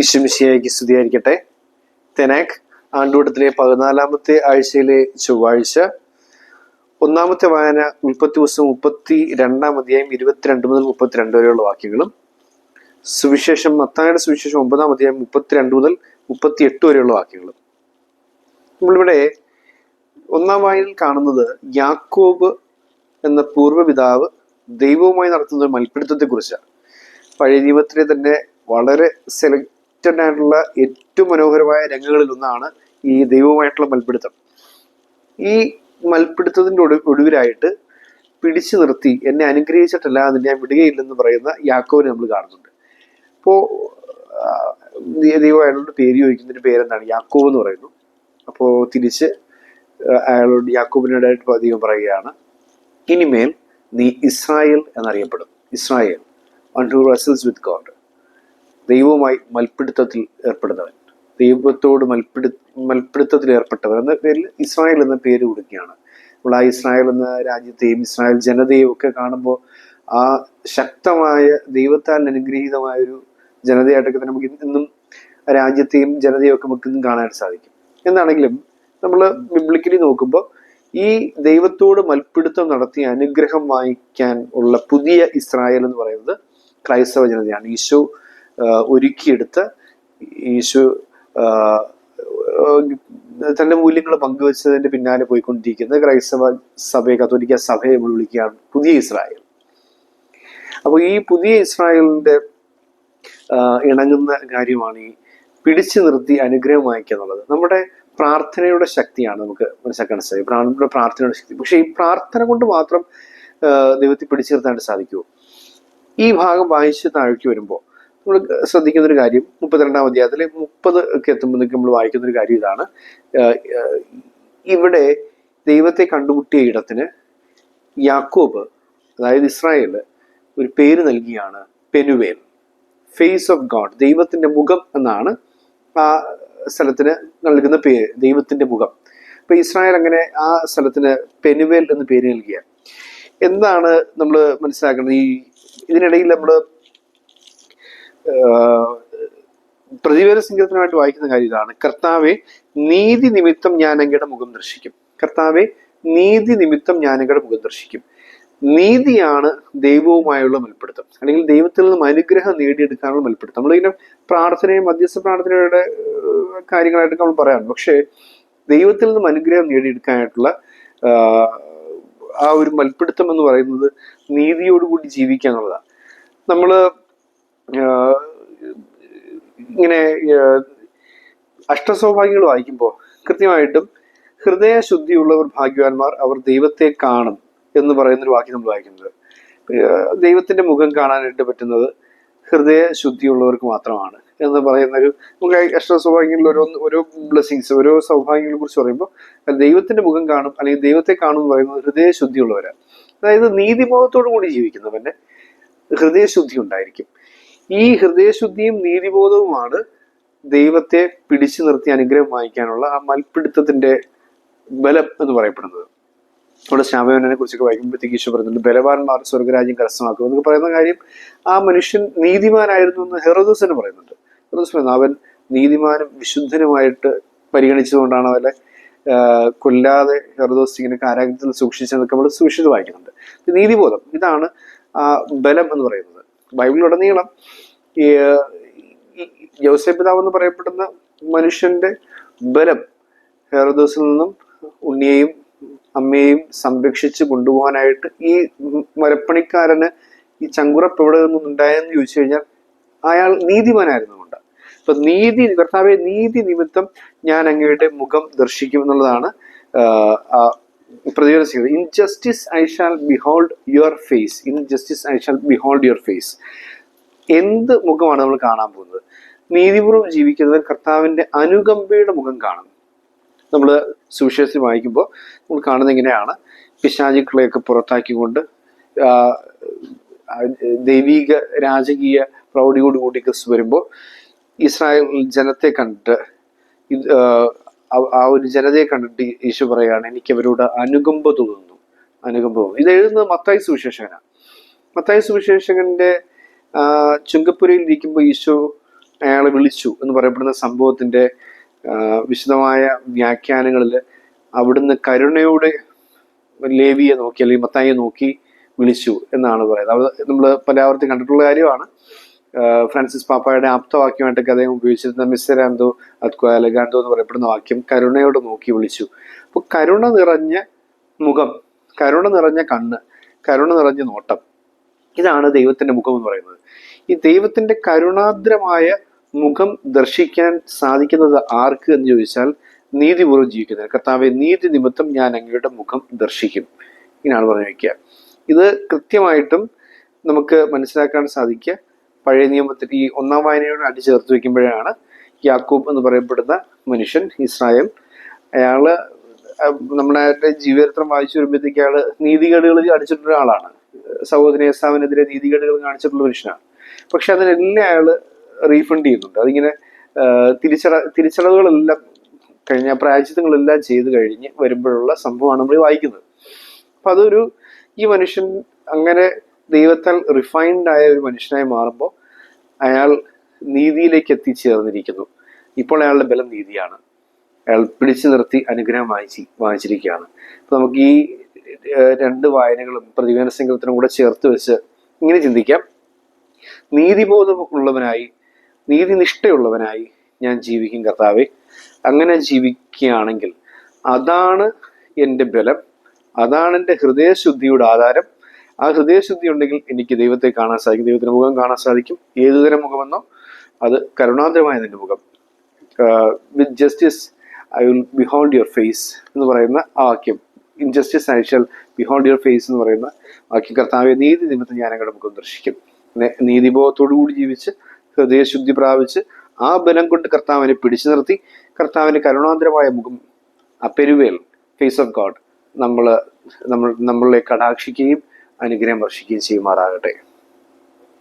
ഈശ്വമിശിയായിക്ക് സ്തുതിയായിരിക്കട്ടെ. തെനാക് ആണ്ടുവട്ടത്തിലെ പതിനാലാമത്തെ ആഴ്ചയിലെ ചൊവ്വാഴ്ച ഒന്നാമത്തെ വായന മുപ്പത്തി ദിവസം മുപ്പത്തി രണ്ടാം അധ്യായം ഇരുപത്തിരണ്ട് മുതൽ മുപ്പത്തിരണ്ട് വരെയുള്ള വാക്യങ്ങളും സുവിശേഷം മത്തായുടെ സുവിശേഷം ഒമ്പതാം അധ്യായം മുപ്പത്തിരണ്ട് മുതൽ മുപ്പത്തി എട്ട് വരെയുള്ള വാക്യങ്ങളും. നമ്മളിവിടെ ഒന്നാം വായനയിൽ കാണുന്നത് യാക്കോബ് എന്ന പൂർവപിതാവ് ദൈവവുമായി നടത്തുന്ന ഒരു മൽപ്പിടുത്തത്തെ കുറിച്ചാണ് പഴയ നിയമത്തിലെ തന്നെ വളരെ ആയിട്ടുള്ള ഏറ്റവും മനോഹരമായ രംഗങ്ങളിൽ ഒന്നാണ് ഈ ദൈവവുമായിട്ടുള്ള മൽപ്പിടുത്തം ഈ മൽപ്പിടുത്തത്തിന്റെ ഒടു ഒടുവിലായിട്ട് പിടിച്ചു നിർത്തി എന്നെ അനുഗ്രഹിച്ചിട്ടല്ല അതിന് ഞാൻ വിടുകയില്ലെന്ന് പറയുന്ന യാക്കോവിനെ നമ്മൾ കാണുന്നുണ്ട്. അപ്പോൾ ദൈവം അയാളോട് പേര് ചോദിക്കുന്നതിന്റെ പേരെന്താണ്? യാക്കോവ് എന്ന് പറയുന്നു. അപ്പോൾ തിരിച്ച് അയാളോട് യാക്കോബിനോടായിട്ട് ദൈവം പറയുകയാണ് ഇനിമേൽ നീ Israel എന്നറിയപ്പെടും. Israel one to wrestles with God ദൈവവുമായി മൽപ്പിടുത്തത്തിൽ ഏർപ്പെടുന്നവൻ. ദൈവത്തോട് മൽപ്പിടു മൽപ്പിടുത്തത്തിൽ ഏർപ്പെട്ടവൻ എന്ന പേരിൽ ഇസ്രായേൽ എന്ന പേര് കൊടുക്കുകയാണ്. നമ്മൾ ആ ഇസ്രായേൽ എന്ന രാജ്യത്തെയും ഇസ്രായേൽ ജനതയെയും ഒക്കെ കാണുമ്പോൾ ആ ശക്തമായ ദൈവത്താൽ അനുഗ്രഹീതമായ ഒരു ജനതയായിട്ടൊക്കെ നമുക്ക് ഇന്നും രാജ്യത്തെയും ജനതയും ഒക്കെ നമുക്ക് ഇന്നും കാണാൻ സാധിക്കും. എന്നാണെങ്കിലും നമ്മൾ ബിബ്ലിക്കലി നോക്കുമ്പോൾ ഈ ദൈവത്തോട് മൽപ്പിടുത്തം നടത്തി അനുഗ്രഹം വാങ്ങിക്കാൻ ഉള്ള പുതിയ ഇസ്രായേൽ എന്ന് പറയുന്നത് ക്രൈസ്തവ ജനതയാണ്. ഈശോ ഒരുക്കിയെടുത്ത ഈശോ തന്റെ മൂല്യങ്ങൾ പങ്കുവച്ചതിന്റെ പിന്നാലെ പോയിക്കൊണ്ടിരിക്കുന്നത് ക്രൈസ്തവ സഭയെ കത്തോലിക്ക സഭയെ നമ്മൾ വിളിക്കുകയാണ് പുതിയ ഇസ്രായേൽ. അപ്പോൾ ഈ പുതിയ ഇസ്രായേലിന്റെ ഇണങ്ങുന്ന കാര്യമാണ് ഈ പിടിച്ചു നിർത്തി അനുഗ്രഹം വാങ്ങിക്കുക എന്നുള്ളത്. നമ്മുടെ പ്രാർത്ഥനയുടെ ശക്തിയാണ് നമുക്ക് മനസ്സിലാക്കാൻ സാധിക്കും. നമ്മുടെ പ്രാർത്ഥനയുടെ ശക്തി. പക്ഷേ ഈ പ്രാർത്ഥന കൊണ്ട് മാത്രം ദൈവത്തെ പിടിച്ചു നിർത്താനായിട്ട് സാധിക്കുമോ? ഈ ഭാഗം വായിച്ച് താഴേക്ക് വരുമ്പോൾ നമ്മൾ ശ്രദ്ധിക്കുന്ന ഒരു കാര്യം മുപ്പത്തിരണ്ടാം അധ്യായത്തിലെ മുപ്പത് ഒക്കെ എത്തുമ്പോഴേക്ക് നമ്മൾ വായിക്കുന്ന ഒരു കാര്യം ഇതാണ്. ഇവിടെ ദൈവത്തെ കണ്ടുമുട്ടിയ ഇടത്തിന് യാക്കോബ് അതായത് ഇസ്രായേൽ ഒരു പേര് നൽകിയാണ് പെനുവേൽ. ഫേസ് ഓഫ് ഗോഡ് ദൈവത്തിന്റെ മുഖം എന്നാണ് ആ സ്ഥലത്തിന് നൽകുന്ന പേര് ദൈവത്തിന്റെ മുഖം. ഇപ്പൊ ഇസ്രായേൽ അങ്ങനെ ആ സ്ഥലത്തിന് പെനുവേൽ എന്ന് പേര് നൽകിയ. എന്താണ് നമ്മൾ മനസ്സിലാക്കുന്നത് ഈ ഇതിനിടയിൽ നമ്മൾ പ്രതിവേദ സങ്കീർത്തനമായിട്ട് വായിക്കുന്ന കാര്യം ഇതാണ്. കർത്താവെ നീതി നിമിത്തം ഞാൻ അങ്ങയുടെ മുഖം ദർശിക്കും. കർത്താവെ നീതി നിമിത്തം ഞാൻ അങ്ങയുടെ മുഖം ദർശിക്കും. നീതിയാണ് ദൈവവുമായുള്ള മൽപ്പിടുത്തം. അല്ലെങ്കിൽ ദൈവത്തിൽ നിന്നും അനുഗ്രഹം നേടിയെടുക്കാനുള്ള മൽപ്പിടുത്തം. നമ്മളിങ്ങനെ പ്രാർത്ഥനയും മധ്യസ്ഥ പ്രാർത്ഥനയുടെ കാര്യങ്ങളായിട്ട് നമ്മൾ പറയാം പക്ഷേ ദൈവത്തിൽ നിന്നും അനുഗ്രഹം നേടിയെടുക്കാനായിട്ടുള്ള ആ ഒരു മൽപ്പിടുത്തം എന്ന് പറയുന്നത് നീതിയോടുകൂടി ജീവിക്കുക എന്നുള്ളതാണ്. നമ്മൾ ആഹ്, ഇങ്ങനെ അഷ്ടസൗഭാഗ്യങ്ങൾ വായിക്കുമ്പോൾ കൃത്യമായിട്ടും ഹൃദയശുദ്ധിയുള്ളവർ ഭാഗ്യവാന്മാർ അവർ ദൈവത്തെ കാണും എന്ന് പറയുന്നൊരു വാക്യം നമ്മൾ വായിക്കുന്നത്. ദൈവത്തിന്റെ മുഖം കാണാനായിട്ട് പറ്റുന്നത് ഹൃദയ ശുദ്ധിയുള്ളവർക്ക് മാത്രമാണ് എന്ന് പറയുന്നൊരു നമുക്ക് അഷ്ട സൗഭാഗ്യങ്ങളിൽ ഓരോ ഓരോ ബ്ലെസ്സിങ്സ് ഓരോ സൗഭാഗ്യങ്ങളെ കുറിച്ച് പറയുമ്പോൾ ദൈവത്തിന്റെ മുഖം കാണും അല്ലെങ്കിൽ ദൈവത്തെ കാണും എന്ന് പറയുന്നത് ഹൃദയ ശുദ്ധിയുള്ളവരാണ് അതായത് നീതിബോധത്തോടു കൂടി ജീവിക്കുന്നവന്റെ ഹൃദയശുദ്ധി ഉണ്ടായിരിക്കും. ഈ ഹൃദയശുദ്ധിയും നീതിബോധവുമാണ് ദൈവത്തെ പിടിച്ചു നിർത്തി അനുഗ്രഹം വാങ്ങിക്കാനുള്ള ആ മൽപിടുത്തത്തിന്റെ ബലം എന്ന് പറയപ്പെടുന്നത്. നമ്മുടെ ശ്യാമയോനെ കുറിച്ചൊക്കെ വായിക്കുമ്പോഴത്തേക്ക് ഈശോ പറയുന്നുണ്ട് ബലവാന്മാർ സ്വർഗരാജ്യം കരസ്ഥമാക്കും എന്നൊക്കെ പറയുന്ന കാര്യം ആ മനുഷ്യൻ നീതിമാനായിരുന്നു എന്ന് ഹെറോദോസിന് പറയുന്നുണ്ട്. ഹെറോദോസ് പറയുന്നു അവൻ നീതിമാനും വിശുദ്ധനുമായിട്ട് പരിഗണിച്ചതുകൊണ്ടാണ് അവരെ കൊല്ലാതെ ഹെറോദോസ് ഇങ്ങനെ കാരാഗ്രഹത്തിൽ സൂക്ഷിച്ചെന്നൊക്കെ നമ്മൾ സൂക്ഷിച്ച് വായിക്കുന്നുണ്ട്. നീതിബോധം ഇതാണ് ബലം എന്ന് പറയുന്നത്. ബൈബിളിലുടനീളം ഈ യൗസേപ്പ് പിതാവ് എന്ന് പറയപ്പെടുന്ന മനുഷ്യന്റെ ബലം ഹെറോദോസിൽ നിന്നും ഉണ്ണിയെയും അമ്മയെയും സംരക്ഷിച്ച് കൊണ്ടുപോകാനായിട്ട് ഈ മരപ്പണിക്കാരന് ഈ ചങ്കുറപ്പ് എവിടെ നിന്നും ഉണ്ടായെന്ന് ചോദിച്ചു കഴിഞ്ഞാൽ അയാൾ നീതിമാനായിരുന്നു കൊണ്ട്. അപ്പൊ നീതി കർത്താവെ നീതി നിമിത്തം ഞാൻ അങ്ങയുടെ മുഖം ദർശിക്കും എന്നുള്ളതാണ് പ്രതികരിച്ചത്. In justice I shall behold your face in justice I shall behold your face എന്ത് മുഖമാണ് നമ്മൾ കാണാൻ പോകുന്നത്? നീതിപൂർവം ജീവിക്കുന്നവർ കർത്താവിന്റെ അനുകമ്പയുടെ മുഖം കാണും. നമ്മൾ സുവിശേഷം വായിക്കുമ്പോൾ നമ്മൾ കാണുന്നത് ഇങ്ങനെയാണ്. പിശാചുക്കളെയൊക്കെ പുറത്താക്കിക്കൊണ്ട് ദൈവീക രാജകീയ പ്രൗഢിയോടുകൂടി ക്രിസ്തു വരുമ്പോൾ ഇസ്രായേൽ ജനത്തെ കണ്ടിട്ട് ആ, ഒരു ജനതയെ കണ്ടിട്ട് യേശു പറയാണ് എനിക്ക് അവരോട് അനുകമ്പ തോന്നുന്നു. അനുകമ്പ തോന്നുന്നു. ഇത് എഴുതുന്നത് മത്തായി സുവിശേഷകനാണ്. മത്തായി സുവിശേഷകന്റെ ചുങ്കപ്പുരയിൽ ഇരിക്കുമ്പോൾ ഈശോ അയാളെ വിളിച്ചു എന്ന് പറയപ്പെടുന്ന സംഭവത്തിന്റെ വിശദമായ വ്യാഖ്യാനങ്ങളിൽ അവിടുന്ന് കരുണയോടെ ലേവിയെ നോക്കി അല്ലെങ്കിൽ മത്തായിയെ നോക്കി വിളിച്ചു എന്നാണ് പറയുന്നത്. അത് നമ്മൾ പലയാവർത്തി കണ്ടിട്ടുള്ള കാര്യമാണ്. ഫ്രാൻസിസ് പാപ്പായുടെ ആപ്തവാക്യമായിട്ടൊക്കെ അദ്ദേഹം ഉപയോഗിച്ചിരുന്ന മിസ്സരാന്തോ അത്കോ അലഗാന്തോ എന്ന് പറയപ്പെടുന്ന വാക്യം കരുണയോട് നോക്കി വിളിച്ചു. അപ്പോൾ കരുണ നിറഞ്ഞ മുഖം കരുണ നിറഞ്ഞ കണ്ണ് കരുണ നിറഞ്ഞ നോട്ടം ഇതാണ് ദൈവത്തിന്റെ മുഖം എന്ന് പറയുന്നത്. ഈ ദൈവത്തിന്റെ കരുണാദ്രമായ മുഖം ദർശിക്കാൻ സാധിക്കുന്നത് ആർക്ക് എന്ന് ചോദിച്ചാൽ നീതിപൂർവം ജീവിക്കുന്നത് കർത്താവെ നീതി നിമിത്തം ഞാൻ അങ്ങയുടെ മുഖം ദർശിക്കും. ഇങ്ങനെയാണ് പറഞ്ഞു വയ്ക്കുക ഇത് കൃത്യമായിട്ടും നമുക്ക് മനസ്സിലാക്കാൻ സാധിക്കുക. പഴയ നിയമത്തിൽ ഈ ഒന്നാം വായനയോട് അടി ചേർത്ത് വെക്കുമ്പോഴാണ് യാക്കൂബ് എന്ന് പറയപ്പെടുന്ന മനുഷ്യൻ ഇസ്രായേൽ. അയാൾ നമ്മുടെ ജീവചരിത്രം വായിച്ചു വരുമ്പോഴത്തേക്ക് അയാൾ നീതികേടുകൾ അടിച്ചിട്ടുള്ള ഒരാളാണ്. സഹോദരി എസാവിനെതിരെ നീതികേടുകൾ കാണിച്ചിട്ടുള്ള മനുഷ്യനാണ്. പക്ഷെ അതിനെല്ലാം അയാൾ റീഫണ്ട് ചെയ്യുന്നുണ്ട്. അതിങ്ങനെ തിരിച്ചട തിരിച്ചടവുകളെല്ലാം കഴിഞ്ഞ പ്രായച്ചിത്തങ്ങളെല്ലാം ചെയ്ത് കഴിഞ്ഞ് വരുമ്പോഴുള്ള സംഭവമാണ് നമ്മൾ വായിക്കുന്നത്. അപ്പൊ അതൊരു ഈ മനുഷ്യൻ അങ്ങനെ ദൈവത്താൽ റിഫൈൻഡ് ആയ ഒരു മനുഷ്യനായി മാറുമ്പോൾ അയാൾ നീതിയിലേക്ക് എത്തിച്ചേർന്നിരിക്കുന്നു. ഇപ്പോൾ അയാളുടെ ബലം നീതിയാണ്. അയാൾ പിടിച്ചു നിർത്തി അനുഗ്രഹം വാങ്ങിച്ച് വാങ്ങിച്ചിരിക്കുകയാണ് അപ്പൊ നമുക്ക് ഈ രണ്ട് വായനകളും പ്രതിവേദന സംഘത്തിനും കൂടെ ചേർത്ത് വെച്ച് ഇങ്ങനെ ചിന്തിക്കാം. നീതിബോധമുള്ളവനായി നീതിനിഷ്ഠയുള്ളവനായി ഞാൻ ജീവിക്കും കർത്താവെ. അങ്ങനെ ജീവിക്കുകയാണെങ്കിൽ അതാണ് എന്റെ ബലം അതാണ് എന്റെ ഹൃദയശുദ്ധിയുടെ ആധാരം ആ ഹൃദയശുദ്ധി ഉണ്ടെങ്കിൽ എനിക്ക് ദൈവത്തെ കാണാൻ സാധിക്കും ദൈവത്തിന്റെ മുഖം കാണാൻ സാധിക്കും. ഏതുതരം മുഖമെന്നോ അത് കരുണാന്തരമായ നിന്റെ മുഖം. With justice I will behold your face എന്ന് പറയുന്ന ആ വാക്യം. In justice I shall behold your face എന്ന് പറയുന്ന വാക്യം. കർത്താവെ നീതി നിമിത്തം ഞാൻ അങ്ങയുടെ മുഖം ദർശിക്കും. നെ- നീതിബോധത്തോടു കൂടി ജീവിച്ച് ഹൃദയശുദ്ധി പ്രാപിച്ച് ആ ബലം കൊണ്ട് കർത്താവിനെ പിടിച്ചു നിർത്തി കർത്താവിന്റെ കരുണാന്തരമായ മുഖം അപ്പെരുവേൽ ഫേസ് ഓഫ് ഗോഡ് നമ്മൾ നമ്മൾ നമ്മളെ കടാക്ഷിക്കുകയും അനുഗ്രഹം വർഷിക്കുകയും ചെയ്യുമാറാകട്ടെ.